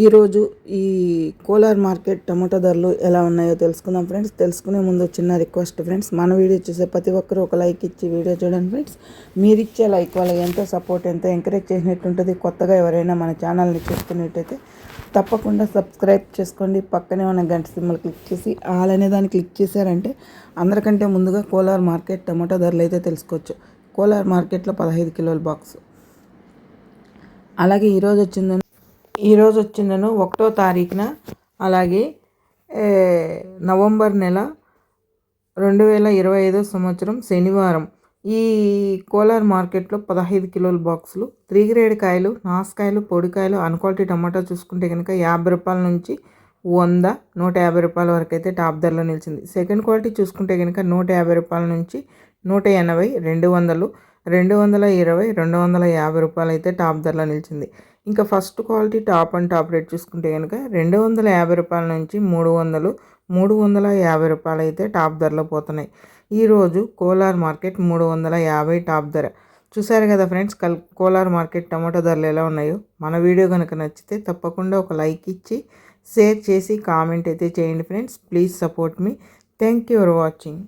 ఈరోజు ఈ Kolar market tomato ధరలు ఎలా ఉన్నాయో తెలుసుకుందాం ఫ్రెండ్స్. తెలుసుకునే ముందు చిన్న రిక్వెస్ట్ ఫ్రెండ్స్. మన వీడియో చూసే ప్రతి ఒక్కరూ ఒక లైక్ ఇచ్చి వీడియో చూడండి ఫ్రెండ్స్. మీరు ఇచ్చే లైక్ వల్ల ఎంతో సపోర్ట్ ఎంతో ఎంకరేజ్ చేసినట్టు ఉంటుంది. కొత్తగా ఎవరైనా మన ఛానల్ని చూస్తున్నట్టయితే తప్పకుండా సబ్స్క్రైబ్ చేసుకోండి. పక్కనే ఉన్న గంట సింబల్ క్లిక్ చేసి ఆల్ అనే దాన్ని క్లిక్ చేశారంటే అందరికంటే ముందుగా కోలార్ మార్కెట్ టమాటో ధరలు అయితే తెలుసుకోవచ్చు. కోలార్ మార్కెట్లో పదహైదు కిలోల బాక్స్. అలాగే ఈరోజు వచ్చిందని ఈరోజు వచ్చిందను ఒకటో తారీఖున అలాగే నవంబర్ నెల రెండు వేల ఇరవై ఐదో సంవత్సరం శనివారం. ఈ కోలార్ మార్కెట్లో పదహైదు కిలోల బాక్సులు త్రీ గ్రేడ్ కాయలు నాసుకాయలు పొడికాయలు అన్క్వాలిటీ టమాటా చూసుకుంటే కనుక యాభై రూపాయల నుంచి వంద నూట యాభై రూపాయల వరకు అయితే టాప్ ధరలో నిలిచింది. సెకండ్ క్వాలిటీ చూసుకుంటే కనుక నూట యాభై రూపాయల నుంచి నూట ఎనభై రెండు వందలు రెండు వందల ఇరవై రెండు వందల యాభై రూపాయలు అయితే టాప్ ధరలో నిలిచింది. ఇంకా first quality top and top rate చూసుకుంటే కనుక రెండు వందల యాభై రూపాయల నుంచి మూడు వందలు మూడు వందల యాభై రూపాయలు అయితే టాప్ ధరలో పోతున్నాయి. ఈరోజు కోలార్ మార్కెట్ మూడు వందల యాభై టాప్ ధర. చూసారు కదా ఫ్రెండ్స్ కల్ కోలార్ మార్కెట్ టమాటో ధరలు ఎలా ఉన్నాయో? మన వీడియో కనుక నచ్చితే తప్పకుండా ఒక లైక్ ఇచ్చి షేర్ చేసి కామెంట్ అయితే చేయండి friends. Please support me. Thank you for watching.